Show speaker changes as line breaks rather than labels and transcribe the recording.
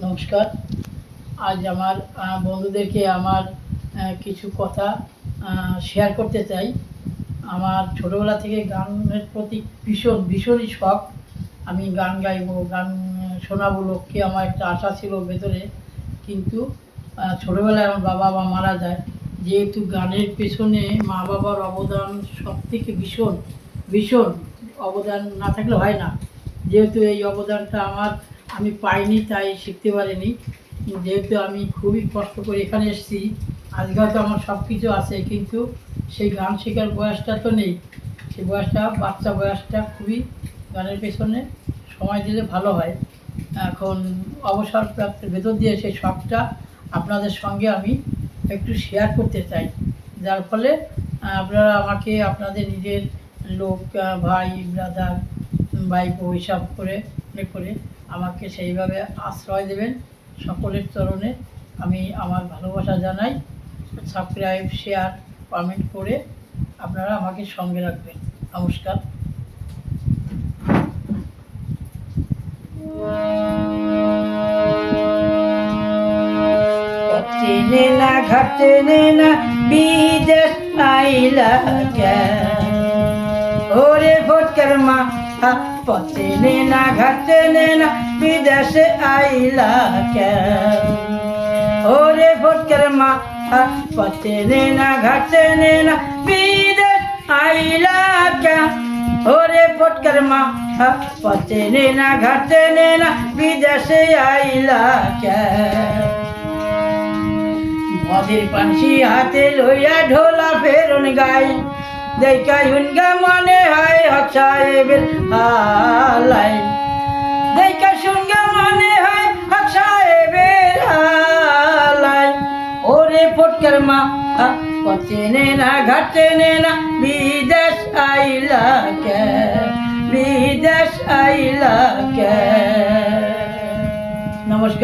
নমস্কার। আজ আমার বন্ধুদেরকে আমার কিছু কথা শেয়ার করতে চাই। আমার ছোটোবেলা থেকে গানের প্রতি ভীষণ, ভীষণই শখ। আমি গান গাইবো, গান শোনাবো লোককে আমার একটা আশা ছিল ভেতরে। কিন্তু ছোটোবেলায় আমার বাবা মা মারা যায়। যেহেতু গানের পেছনে মা বাবার অবদান সব থেকে ভীষণ ভীষণ অবদান না থাকলে হয় না। যেহেতু এই অবদানটা আমার আমি পাইনি, তাই শিখতে পারিনি। যেহেতু আমি খুবই কষ্ট করে এখানে এসেছি আজকে হয়তো আমার সব কিছু আছে, কিন্তু সেই গান শেখার বয়সটা তো নেই। সেই বয়সটা, বাচ্চা বয়সটা খুবই গানের পেছনে সময় দিলে ভালো হয়। এখন অবসর প্রাপ্তের ভেতর দিয়ে সেই শখটা আপনাদের সঙ্গে আমি একটু শেয়ার করতে চাই। যার ফলে, আপনারা আমাকে, আপনাদের নিজের লোক ভাই ব্রাদার ভাইপো হিসাব করে করে আমাকে সেইভাবে আশ্রয় দেবেন সকলের চরণে। আমি আমার ভালোবাসা জানাই। সাবস্ক্রাইব শেয়ার কমেন্ট করে আপনারা আমাকে সঙ্গে রাখবেন। নমস্কার। চেনে না বিদেশ আইলা ওরে ভোটকার মা পচেনে না ঘাটেনে না বিদেশে আইলা কেন? ওরে ভোটকার মা পচেনে না ঘাটেনে না বিদেশ আইলা কেন? ওরে ভোটকার মা পচেনে না ঘাটেনে না বিদেশে আইলা কেন? মদের পানসি হাতে লইয়া ঢোলা ফেরন গাই দেখা হুনগা মনে হয় হসাহেবের হালাই দেখা শুনগা মনে হয় হসাহেবের হালাই ওরে ফটকার মা পচেনে না ঘাটেনে না, বিদেশ আইলা কে, বিদেশ আইলা কে।